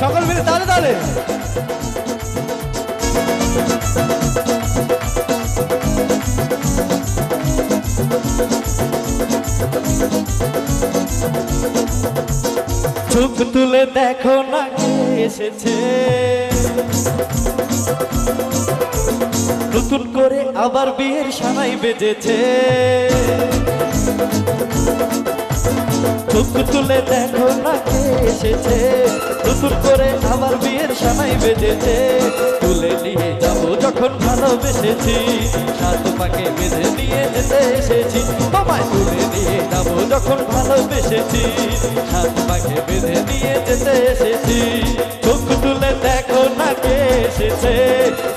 সকল মিলে তালে তালে। চোখ তুলে দেখো না কে এসেছে। আবার বিয়ের সানাই বেজেছে চোখ তুলে দেখো না কে এসেছে। করে আবার বিয়ের সানাই বেজেছে তুলে নিয়ে যখন ভালোবেসেছি। বেঁধে নিয়ে যেতে এসেছি। তোমায় তুলে নিয়ে যাব যখন ভালোবেসেছি। সাত বেঁধে নিয়ে যেতে এসেছি। চোখ তুলে দেখো না কে এসেছে।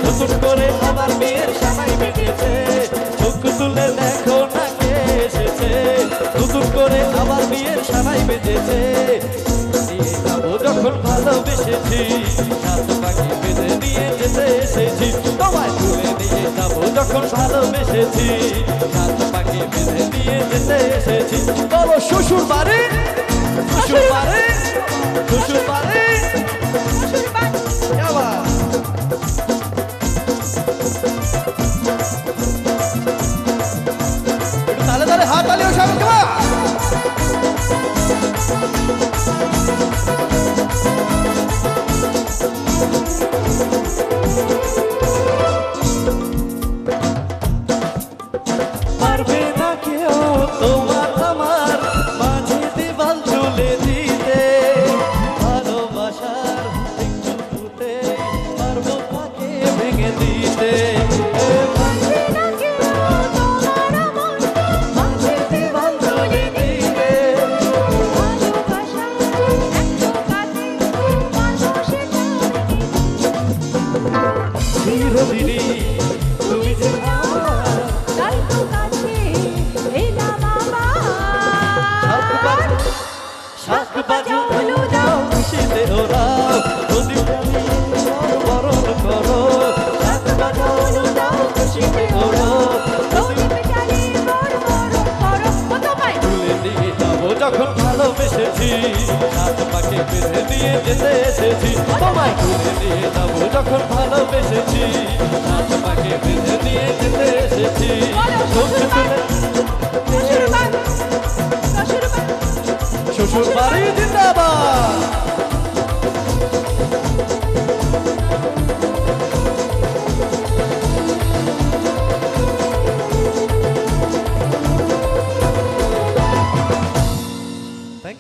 নতুন করে আবার বিয়ের বিয়ের সানাই বেজেছে নিয়ে যাব যখন ভালোবেসেছি সাত পাখি বেঁধে নিয়ে যেতে এসেছি। তোমায় তুলে নিয়ে যাব যখন ভালোবেসেছি সাত পাখি বেঁধে নিয়ে যেতে এসেছি। বলো শ্বশুর বাড়ি শ্বশুর বাড়ি শ্বশুর বাড়ি তালে তালে হাত তালিও বাজু দাও খুশিতে ওরাও যদি প্রাণী বরণ করো শাক বাজু দাও খুশিতে ওরাও যখন ভালোবেসেছি হাত পাকে বেঁধে দিয়ে যেতে এসেছি। তোমায় তুলে দিয়ে যাব যখন ভালোবেসেছি হাত পাকে বেঁধে দিয়ে যেতে এসেছি। চোখ তুলে শ্বশুর বাড়ি জিন্দাবাদ